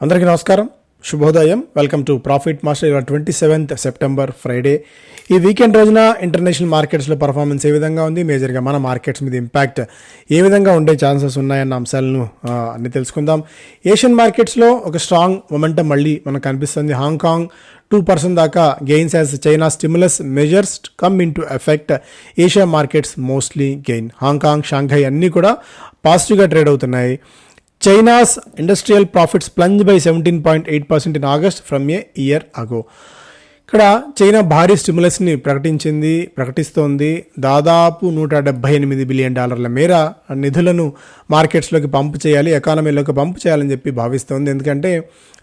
అందరికీ నమస్కారం. శుభోదయం. వెల్కమ్ టు ప్రాఫిట్ మాస్టర్ ఇవాళ ట్వంటీ సెవెంత్ సెప్టెంబర్ ఫ్రైడే ఈ వీకెండ్ రోజున ఇంటర్నేషనల్ మార్కెట్స్లో పర్ఫార్మెన్స్ ఏ విధంగా ఉంది? మేజర్గా మన మార్కెట్స్ మీద ఇంపాక్ట్ ఏ విధంగా ఉండే ఛాన్సెస్ ఉన్నాయన్న అంశాలను అన్ని తెలుసుకుందాం. ఏషియన్ మార్కెట్స్లో ఒక స్ట్రాంగ్ మొమెంటం మళ్ళీ మనకు కనిపిస్తుంది. హాంకాంగ్ టూ పర్సెంట్ దాకా gains as China stimulus measures come into effect Asia markets mostly gain Hong Kong Shanghai అన్నీ కూడా పాజిటివ్గా ట్రేడ్ అవుతున్నాయి. China's industrial profits plunge by seventeen point eight percent in August from a year ago ఇక్కడ China భారీ స్టిమ్యులస్ని ప్రకటించింది ప్రకటిస్తోంది. దాదాపు నూట డెబ్బై ఎనిమిది బిలియన్ డాలర్ల మేర నిధులను మార్కెట్స్లోకి పంపు చేయాలి ఎకానమీలోకి పంపు చేయాలని చెప్పి భావిస్తోంది. ఎందుకంటే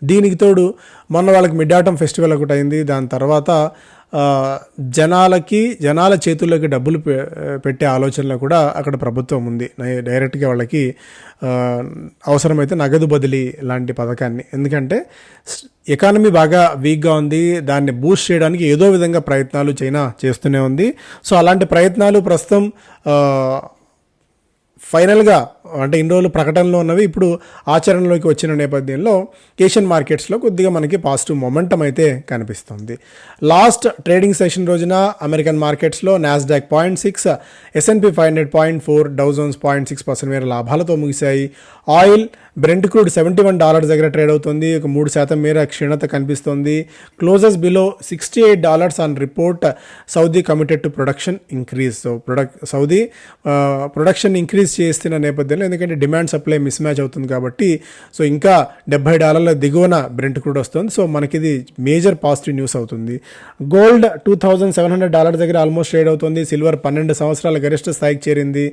దీనికి తోడు మొన్న వాళ్ళకి మిడ్ ఆటం ఫెస్టివల్ ఒకటి అయింది. దాని తర్వాత జనాలకి జనాల చేతుల్లోకి డబ్బులు పెట్టే ఆలోచనలో కూడా అక్కడ ప్రభుత్వం ఉంది. డైరెక్ట్గా వాళ్ళకి అవసరమైతే నగదు బదిలీ లాంటి పథకాన్ని. ఎందుకంటే ఎకానమీ బాగా వీక్గా ఉంది. దాన్ని బూస్ట్ చేయడానికి ఏదో విధంగా ప్రయత్నాలు చైనా చేస్తూనే ఉంది. సో అలాంటి ప్రయత్నాలు ప్రస్తుతం ఫైనల్గా అంటే ఇన్ని రోజులు ప్రకటనలో ఉన్నవి. ఇప్పుడు ఆచరణలోకి వచ్చిన నేపథ్యంలో ఏషియన్ మార్కెట్స్లో కొద్దిగా మనకి పాజిటివ్ మొమెంటం అయితే కనిపిస్తుంది. లాస్ట్ ట్రేడింగ్ సెషన్ రోజున అమెరికన్ మార్కెట్స్లో Nasdaq point six S and P five hundred point four Dow Jones point six percent మేర లాభాలతో ముగిశాయి. Oil Brent crude seventy one dollars దగ్గర ట్రేడ్ అవుతుంది. ఒక మూడు శాతం మేర క్షీణత కనిపిస్తుంది. Closes below sixty eight dollars on report Saudi committed to production increase so product Saudi production increase చేస్తున్న నేపథ్యంలో ఎందుకంటే డిమాండ్ సప్లై మిస్ మ్యాచ్ అవుతుంది కాబట్టి సో ఇంకా డెబ్బై డాలర్ల దిగువన బ్రెంట్ క్రూడ్ వస్తుంది. సో మనకి ఇది మేజర్ పాజిటివ్ న్యూస్ అవుతుంది. Gold two thousand seven hundred dollar దగ్గర ఆల్మోస్ట్ ట్రేడ్ అవుతుంది. సిల్వర్ పన్నెండు సంవత్సరాల గరిష్ట స్థాయికి చేరింది.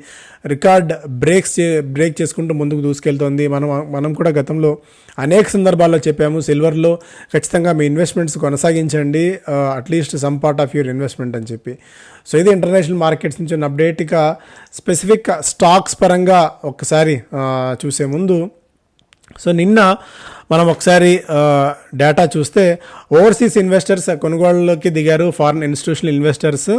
రికార్డ్ బ్రేక్స్ చే బ్రేక్ చేసుకుంటూ ముందుకు దూసుకెళ్తోంది. మనం మనం కూడా గతంలో అనేక సందర్భాల్లో చెప్పాము సిల్వర్లో ఖచ్చితంగా మీ ఇన్వెస్ట్మెంట్స్ కొనసాగించండి at least some part of your investment అని చెప్పి. సో ఇది ఇంటర్నేషనల్ మార్కెట్స్ నుంచి ఉన్న అప్డేట్గా స్పెసిఫిక్ స్టాక్స్ పరంగా ఒక్కసారి చూసే ముందు సో నిన్న మనం ఒకసారి డేటా చూస్తే ఓవర్సీస్ ఇన్వెస్టర్స్ కొనుగోళ్ళకి దిగారు ఫారిన్ ఇన్స్టిట్యూషనల్ ఇన్వెస్టర్స్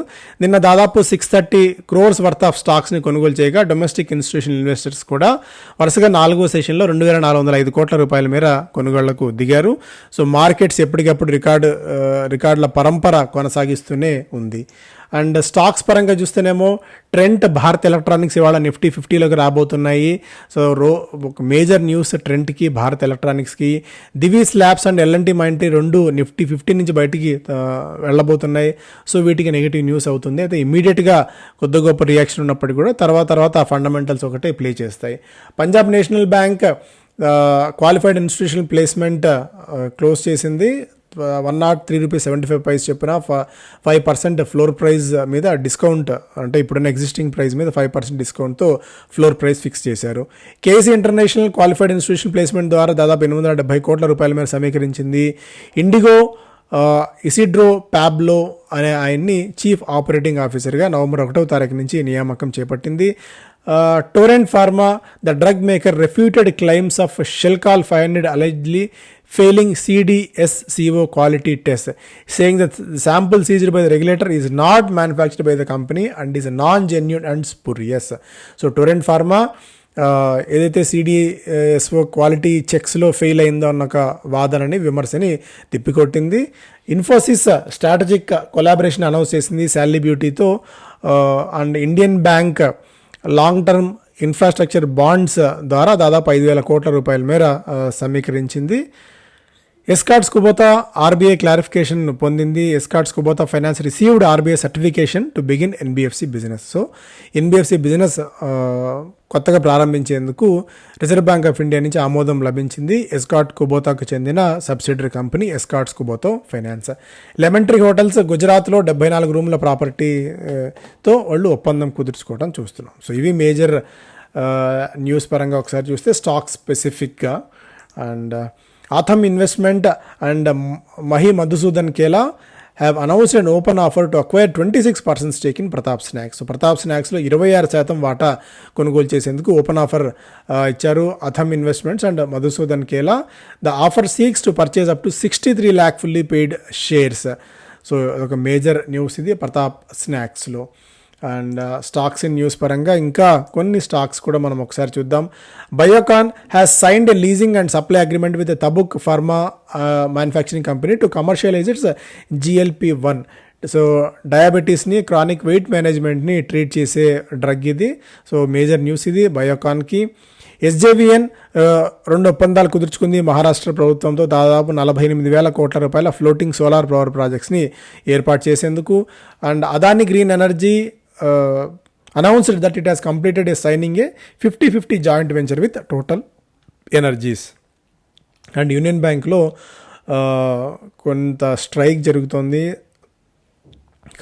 నిన్న దాదాపు six thirty crores worth of స్టాక్స్ని కొనుగోలు చేయగా డొమెస్టిక్ ఇన్స్టిట్యూషనల్ ఇన్వెస్టర్స్ కూడా వరుసగా నాలుగో సెషన్లో రెండు వేల నాలుగు వందల ఐదు కోట్ల రూపాయల మేర కొనుగోళ్ళకు దిగారు. సో మార్కెట్స్ ఎప్పటికప్పుడు రికార్డు రికార్డుల పరంపర కొనసాగిస్తూనే ఉంది. అండ్ స్టాక్స్ పరంగా చూస్తేనేమో ట్రెంట్ భారత్ ఎలక్ట్రానిక్స్ ఇవాళ నిఫ్టీ ఫిఫ్టీలోకి రాబోతున్నాయి. సో రో ఒక మేజర్ న్యూస్ ట్రెంట్కి Bharat ఎలక్ట్రానిక్స్కి Divis labs and L and T Mindtree రెండు నిఫ్టీ ఫిఫ్టీ నుంచి బయటికి వెళ్ళబోతున్నాయి. సో వీటికి నెగిటివ్ న్యూస్ అవుతుంది. అయితే ఇమీడియట్గా కొద్ది గొప్ప రియాక్షన్ ఉన్నప్పటికీ కూడా తర్వాత తర్వాత ఆ ఫండమెంటల్స్ ఒకటే ప్లే చేస్తాయి. Punjab national bank qualified institutional placement close చేసింది. One nought three rupees seventy five price చెప్పిన ఫైవ్ పర్సెంట్ ఫ్లోర్ ప్రైస్ మీద డిస్కౌంట్ అంటే ఇప్పుడున్న ఎగ్జిస్టింగ్ ప్రైస్ మీద ఫైవ్ పర్సెంట్ డిస్కౌంట్తో ఫ్లోర్ ప్రైస్ ఫిక్స్ చేశారు. KC international qualified institution placement ద్వారా దాదాపు ఎనిమిది వందల డెబ్బై కోట్ల రూపాయల మేర సమీకరించింది. ఇండిగో ఇసిడ్రో ప్యాబ్లో అనే ఆయన్ని చీఫ్ ఆపరేటింగ్ ఆఫీసర్గా నవంబర్ ఒకటవ తారీఖు నుంచి నియామకం చేపట్టింది. Torrent Pharma the drug maker refuted claims of Shelcal five hundred allegedly failing CDSCO quality test saying the sample seized by the regulator is not manufactured by the company and is non genuine and spurious so Torrent Pharma ఆ, ఏదైతే CDSCO quality చెక్స్లో fail అయిందో అన్న ఒక వాదనని విమర్శని తిప్పికొట్టింది. Infosys strategic collaboration announce చేసింది శాలీ బ్యూటీతో and Indian bank long term infrastructure bonds ద్వారా దాదాపు ఐదు వేల కోట్ల రూపాయల మేర సమీకరించింది. ఎస్కాట్స్ కుబోతా ఆర్బీఐ క్లారిఫికేషన్ పొందింది. Escorts Kubota finance received RBI certification to begin NBFC business so NBFC business కొత్తగా ప్రారంభించేందుకు రిజర్వ్ బ్యాంక్ ఆఫ్ ఇండియా నుంచి ఆమోదం లభించింది. ఎస్కాట్ కుబోతాకు చెందిన subsidiary company Escorts Kubota finance Lemon Tree hotels గుజరాత్లో డెబ్బై నాలుగు రూమ్ల ప్రాపర్టీతో uh, వాళ్ళు ఒప్పందం కుదుర్చుకోవడం చూస్తున్నాం. సో ఇవి మేజర్ న్యూస్ uh, పరంగా ఒకసారి చూస్తే స్టాక్ స్పెసిఫిక్గా and Authum investment and Mahi Madhusudan Kela have announced and open offer to acquire twenty six percent stake in Pratap snacks Pratap స్నాక్స్లో ఇరవై ఆరు శాతం వాటా కొనుగోలు చేసేందుకు ఓపెన్ ఆఫర్ ఇచ్చారు Authum investments and Madhusudan Kela the offer seeks to purchase up to sixty three lakh fully paid shares so ఒక major news ఇది ప్రతాప్ స్నాక్స్లో అండ్ స్టాక్స్ ఇన్ న్యూస్ పరంగా ఇంకా కొన్ని స్టాక్స్ కూడా మనం ఒకసారి చూద్దాం. Biocon has signed a leasing and supply agreement with Tabuk Pharma manufacturing company to commercialize its GLP one so డయాబెటీస్ని chronic weight మేనేజ్మెంట్ని ట్రీట్ చేసే డ్రగ్ ఇది. సో మేజర్ న్యూస్ ఇది బయోకాన్కి. ఎస్జేవిఎన్ రెండు ఒప్పందాలు కుదుర్చుకుంది మహారాష్ట్ర ప్రభుత్వంతో దాదాపు నలభై ఎనిమిది వేల కోట్ల రూపాయల ఫ్లోటింగ్ సోలార్ పవర్ ప్రాజెక్ట్స్ని ఏర్పాటు చేసేందుకు. And Adani green energy announced that it has completed a signing a fifty fifty joint venture with Total Energies and union బ్యాంక్లో కొంత స్ట్రైక్ జరుగుతోంది.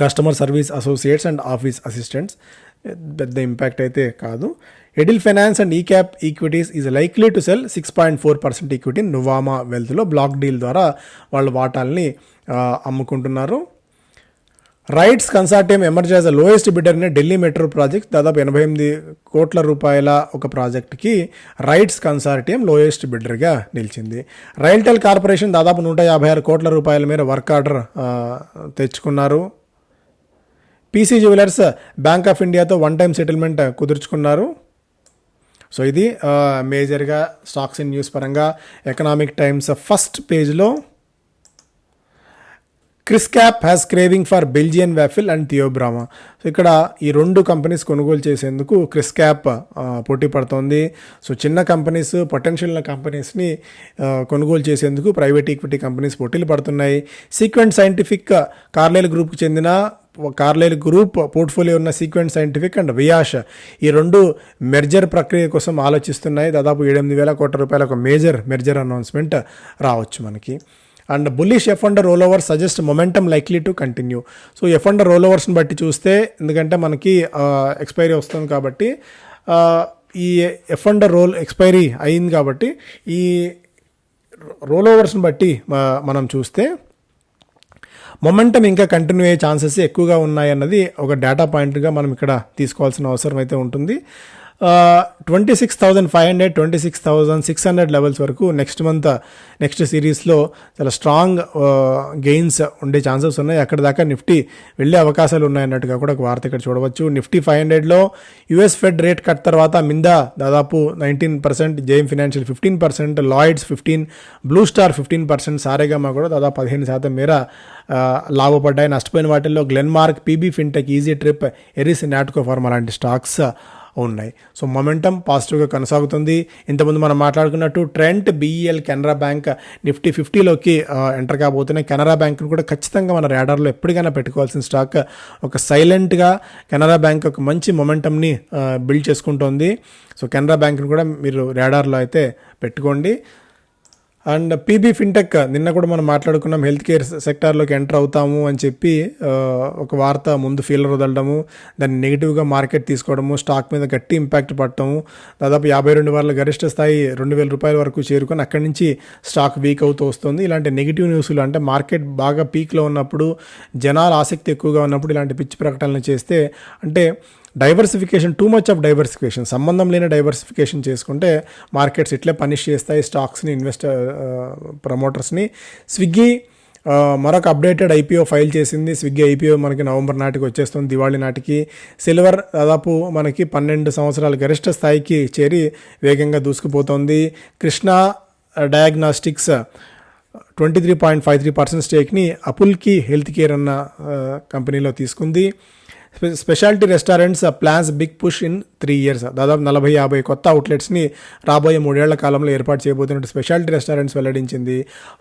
Customer service associates and office assistants పెద్ద impact అయితే కాదు. Edel finance and E cap equities is likely to sell six point four percent equity Nuvama వెల్త్లో block deal ద్వారా వాళ్ళు వాటాల్ని అమ్ముకుంటున్నారు. RITES consortium emerge as the lowest బిడ్డర్ని Delhi metro project దాదాపు ఎనభై ఎనిమిది కోట్ల రూపాయల ఒక ప్రాజెక్ట్కి రైట్స్ కన్సార్టియం లోయెస్ట్ బిడ్డర్గా నిలిచింది. రైల్టెల్ కార్పొరేషన్ దాదాపు నూట యాభై ఆరు కోట్ల రూపాయల మేర వర్క్ ఆర్డర్ తెచ్చుకున్నారు. పీసీ జ్యువెలర్స్ బ్యాంక్ ఆఫ్ ఇండియాతో వన్ టైం సెటిల్మెంట్ కుదుర్చుకున్నారు. సో ఇది మేజర్గా స్టాక్స్ ఇన్ న్యూస్ పరంగా ఎకనామిక్ టైమ్స్ ఫస్ట్ పేజ్లో ChrysCapital has craving for Belgian waffle and Theobroma so ఇక్కడ ఈ రెండు కంపెనీస్ కొనుగోలు చేసేందుకు క్రిస్ క్యాప్ uh, పోటీ పడుతోంది. సో చిన్న కంపెనీస్ పొటెన్షియల్ కంపెనీస్ని కొనుగోలు చేసేందుకు ప్రైవేట్ ఈక్విటీ కంపెనీస్ పోటీలు పడుతున్నాయి. సీక్వెంట్ సైంటిఫిక్ కార్లైల్ గ్రూప్కి చెందిన కార్లైల్ గ్రూప్ పోర్ట్ఫోలియో ఉన్న సీక్వెంట్ సైంటిఫిక్ అండ్ వియాష్ ఈ రెండు మెర్జర్ ప్రక్రియ కోసం ఆలోచిస్తున్నాయి. దాదాపు ఏడెనిమిది వేల కోట్ల రూపాయల ఒక మేజర్ మెర్జర్ అనౌన్స్మెంట్ రావచ్చు మనకి. And bullish F and roll over suggest momentum likely to continue so F and roll ఓవర్స్ని బట్టి చూస్తే ఎందుకంటే మనకి ఎక్స్పైరీ వస్తుంది కాబట్టి ఈ ఎఫ్ అండ్ రోల్ ఎక్స్పైరీ అయింది కాబట్టి ఈ రోల్ ఓవర్స్ని బట్టి మనం చూస్తే మొమెంటం ఇంకా కంటిన్యూ అయ్యే ఛాన్సెస్ ఎక్కువగా ఉన్నాయన్నది ఒక డేటా పాయింట్గా మనం ఇక్కడ తీసుకోవాల్సిన అవసరం అయితే ఉంటుంది. Twenty six thousand five hundred twenty six thousand six hundred levels వరకు నెక్స్ట్ మంత్ నెక్స్ట్ సిరీస్లో చాలా స్ట్రాంగ్ గెయిన్స్ ఉండే ఛాన్సెస్ ఉన్నాయి. అక్కడ దాకా నిఫ్టీ వెళ్ళే అవకాశాలు ఉన్నాయన్నట్టుగా కూడా ఒక వార్త ఇక్కడ చూడవచ్చు. నిఫ్టీ ఫైవ్ హండ్రెడ్లో యుఎస్ ఫెడ్ రేట్ కట్ తర్వాత మిందా దాదాపు nineteen percent JM financial fifteen percent Lloyds fifteen blue star fifteen percent Saregama కూడా దాదాపు పదిహేను శాతం మేర లాభపడ్డాయి. నష్టపోయిన వాటిల్లో Glenmark PB fintech easy trip Eris Natco pharma లాంటి స్టాక్స్ ఉన్నాయి. సో మొమెంటం పాజిటివ్గా కొనసాగుతుంది. ఇంతకుముందు మనం మాట్లాడుకున్నట్టు Trent BEL Canara bank Nifty ఫిఫ్టీలోకి enter కాబోతున్నాయి. కెనరా బ్యాంక్ను కూడా ఖచ్చితంగా మన రాడార్లో ఎప్పటికైనా పెట్టుకోవాల్సిన స్టాక్ ఒక సైలెంట్గా కెనరా బ్యాంక్ ఒక మంచి మొమెంటంని బిల్డ్ చేసుకుంటోంది. సో కెనరా బ్యాంక్ను కూడా మీరు రేడార్లో అయితే పెట్టుకోండి. అండ్ పీబీ ఫిన్టెక్ నిన్న కూడా మనం మాట్లాడుకున్నాం హెల్త్ కేర్ సెక్టార్లోకి ఎంటర్ అవుతాము అని చెప్పి ఒక వార్త ముందు ఫీలర్ వదలడము దాన్ని నెగిటివ్గా మార్కెట్ తీసుకోవడము స్టాక్ మీద గట్టి ఇంపాక్ట్ పడటము దాదాపు యాభై రెండు వారాల గరిష్ట స్థాయి రెండు వేల రూపాయల వరకు చేరుకొని అక్కడి నుంచి స్టాక్ వీక్ అవుతూ వస్తుంది. ఇలాంటి నెగిటివ్ న్యూస్లు అంటే మార్కెట్ బాగా పీక్లో ఉన్నప్పుడు జనాల ఆసక్తి ఎక్కువగా ఉన్నప్పుడు ఇలాంటి పిచ్చి ప్రకటనలు చేస్తే అంటే diversification too much of diversification సంబంధం లేని డైవర్సిఫికేషన్ చేసుకుంటే మార్కెట్స్ ఇట్లే పనిష్ చేస్తాయి. స్టాక్స్ని ఇన్వెస్టర్ ప్రమోటర్స్ని స్విగ్గీ మరొక అప్డేటెడ్ ఐపీఓ ఫైల్ చేసింది. స్విగ్గీ ఐపీఓ మనకి నవంబర్ నాటికి వచ్చేస్తుంది దివాళీ నాటికి. సిల్వర్ దాదాపు మనకి పన్నెండు సంవత్సరాల గరిష్ట స్థాయికి చేరి వేగంగా దూసుకుపోతోంది. Krishna diagnostics twenty three point five three percent స్టేక్ని అపుల్కి health care అన్న uh, కంపెనీలో తీసుకుంది. Speciality restaurants plans big push in three years. దాదాపు నలభై యాభై కొత్త అవుట్లెట్స్ని రాబోయే మూడేళ్ళ కాలంలో ఏర్పాటు చేయబోతున్నట్టు స్పెషాలిటీ రెస్టారెంట్స్ వెల్లడించింది.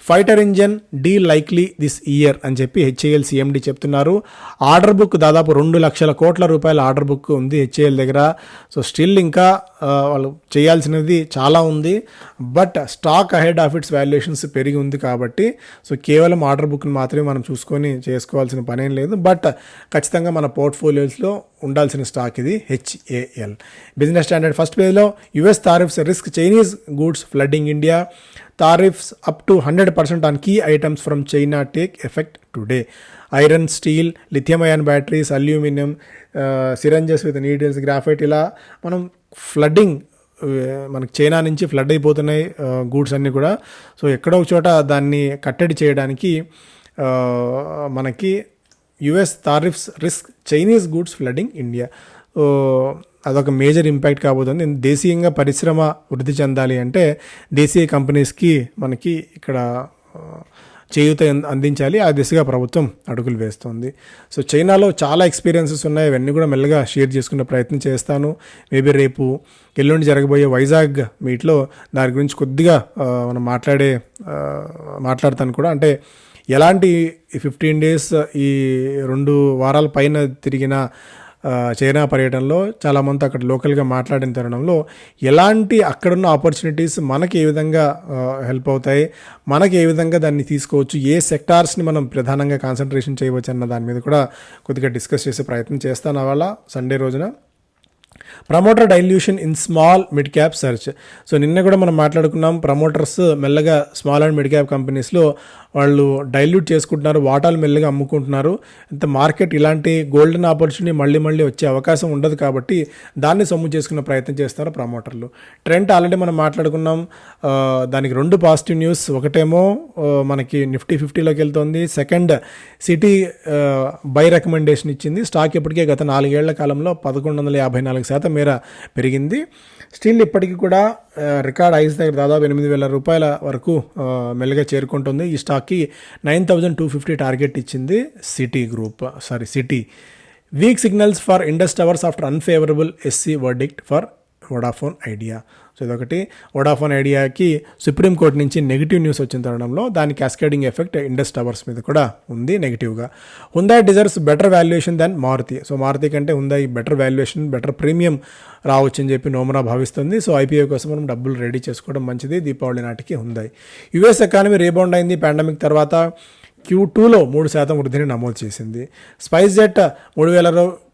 Fighter engine deal likely this year అని చెప్పి హెచ్ఏఎల్ సిఎండి చెప్తున్నారు. ఆర్డర్ బుక్ దాదాపు రెండు లక్షల కోట్ల రూపాయల ఆర్డర్ బుక్ ఉంది హెచ్ఏఎల్ దగ్గర. సో స్టిల్ ఇంకా వాళ్ళు చేయాల్సినది చాలా ఉంది. But stock ahead of its valuations పెరిగి ఉంది కాబట్టి సో కేవలం ఆర్డర్ బుక్ని మాత్రమే మనం చూసుకొని చేసుకోవాల్సిన పనేం లేదు. బట్ ఖచ్చితంగా మన పోర్ట్ఫోలియోస్లో ఉండాల్సిన స్టాక్ ఇది హెచ్ఏఎల్ బిజినెస్ స్టాండర్డ్ ఫస్ట్ పేజ్లో US tariffs risk Chinese goods flooding India tariffs up to hundred percent on key items from China take effect today iron steel lithium ion batteries aluminium syringes with needles graphite ఇలా మనం flooding uh, మనకి China నుంచి flood అయిపోతున్నాయి uh, goods అన్నీ కూడా. So ఎక్కడో ఒక చోట దాన్ని కట్టడి చేయడానికి uh, మనకి US tariffs risk Chinese goods flooding India so అదొక మేజర్ ఇంపాక్ట్ కాబోతుంది. దేశీయంగా పరిశ్రమ వృద్ధి చెందాలి అంటే దేశీయ కంపెనీస్కి మనకి ఇక్కడ చేయూత అందించాలి. ఆ దిశగా ప్రభుత్వం అడుగులు వేస్తుంది. సో చైనాలో చాలా ఎక్స్పీరియన్సెస్ ఉన్నాయి. అవన్నీ కూడా మెల్లగా షేర్ చేసుకునే ప్రయత్నం చేస్తాను. మేబీ రేపు ఎల్లుండి జరగబోయే వైజాగ్ మీట్లో దాని గురించి కొద్దిగా మనం మాట్లాడే మాట్లాడతాను కూడా. అంటే ఎలాంటి ఫిఫ్టీన్ డేస్ ఈ రెండు వారాల పైన తిరిగిన చైనా పర్యటనలో చాలామంది అక్కడ లోకల్గా మాట్లాడిన తరుణంలో ఎలాంటి అక్కడున్న ఆపర్చునిటీస్ మనకి ఏ విధంగా హెల్ప్ అవుతాయి మనకి ఏ విధంగా దాన్ని తీసుకోవచ్చు ఏ సెక్టార్స్ని మనం ప్రధానంగా కాన్సన్ట్రేషన్ చేయవచ్చు అన్న దాని మీద కూడా కొద్దిగా డిస్కస్ చేసే ప్రయత్నం చేస్తాను అవాళ సండే రోజున. Promoter dilution in small mid cap search. So నిన్న కూడా మనం మాట్లాడుకున్నాం ప్రమోటర్స్ మెల్లగా స్మాల్ అండ్ మిడ్ క్యాప్ కంపెనీస్లో వాళ్ళు డైల్యూట్ చేసుకుంటున్నారు వాటాలు మెల్లగా అమ్ముకుంటున్నారు. ఇంత మార్కెట్ ఇలాంటి గోల్డెన్ ఆపర్చునిటీ మళ్ళీ మళ్ళీ వచ్చే అవకాశం ఉండదు కాబట్టి దాన్ని సొమ్ము చేసుకునే ప్రయత్నం చేస్తారు ప్రమోటర్లు ట్రెండ్ ఆల్రెడీ మనం మాట్లాడుకున్నాం. దానికి రెండు పాజిటివ్ న్యూస్ ఒకటేమో మనకి నిఫ్టీ ఫిఫ్టీలోకి వెళ్తుంది. సెకండ్ సిటీ బై రికమెండేషన్ ఇచ్చింది. స్టాక్ ఇప్పటికే గత నాలుగేళ్ళ కాలంలో పదకొండు వందల యాభై నాలుగు శాతం మేర పెరిగింది. స్టిల్ ఇప్పటికీ కూడా రికార్డ్ ఐస్ దగ్గర దాదాపు ఎనిమిది వేల రూపాయల వరకు మెల్లగా చేరుకుంటుంది. ఈ స్టాక్కి nine thousand two fifty target ఇచ్చింది Citigroup sorry Citi. Weak signals for Indus Towers after unfavourable SC verdict for Vodafone Idea. So ఇదొకటి. వడాఫోన్ ఐడియాకి సుప్రీంకోర్టు నుంచి నెగిటివ్ న్యూస్ వచ్చిన తరుణంలో దాని క్యాస్కేడింగ్ ఎఫెక్ట్ ఇండస్ టవర్స్ మీద కూడా ఉంది నెగిటివ్గా. Hyundai deserves better valuation than Maruti. So Maruti కంటే హుందా ఈ బెటర్ వాల్యుయేషన్ బెటర్ ప్రీమియం రావచ్చు అని చెప్పి నోమరా భావిస్తుంది. సో ఐపీఓ కోసం మనం డబ్బులు రెడీ చేసుకోవడం మంచిది. దీపావళి నాటికి హుందాయి. యుఎస్ ఎకానమీ రీబౌండ్ అయింది. పాండమిక్ తర్వాత క్యూ టూలో మూడు శాతం వృద్ధిని నమోదు చేసింది. స్పైస్ జెట్ మూడు వేల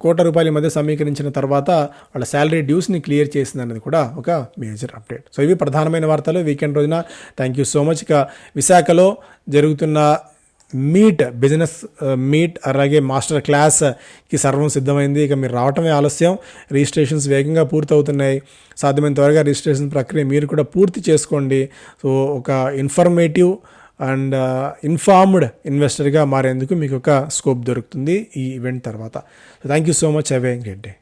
కోట్ల రూపాయల మధ్య సమీకరించిన తర్వాత వాళ్ళ శాలరీ డ్యూస్ని క్లియర్ చేసింది అనేది కూడా ఒక మేజర్ అప్డేట్. సో ఇవి ప్రధానమైన వార్తలు. వీకెండ్ రోజున థ్యాంక్ యూ సో మచ్. ఇక విశాఖలో జరుగుతున్న మీట్ బిజినెస్ మీట్ అలాగే మాస్టర్ క్లాస్కి సర్వం సిద్ధమైంది. ఇక మీరు రావటమే ఆలస్యం. రిజిస్ట్రేషన్స్ వేగంగా పూర్తవుతున్నాయి. సాధ్యమైన త్వరగా రిజిస్ట్రేషన్ ప్రక్రియ మీరు కూడా పూర్తి చేసుకోండి. సో ఒక ఇన్ఫర్మేటివ్ అండ్ ఇన్ఫార్మ్డ్ ఇన్వెస్టర్గా మారేందుకు మీకు ఒక స్కోప్ దొరుకుతుంది ఈ ఈవెంట్ తర్వాత. Thank you so much have a great day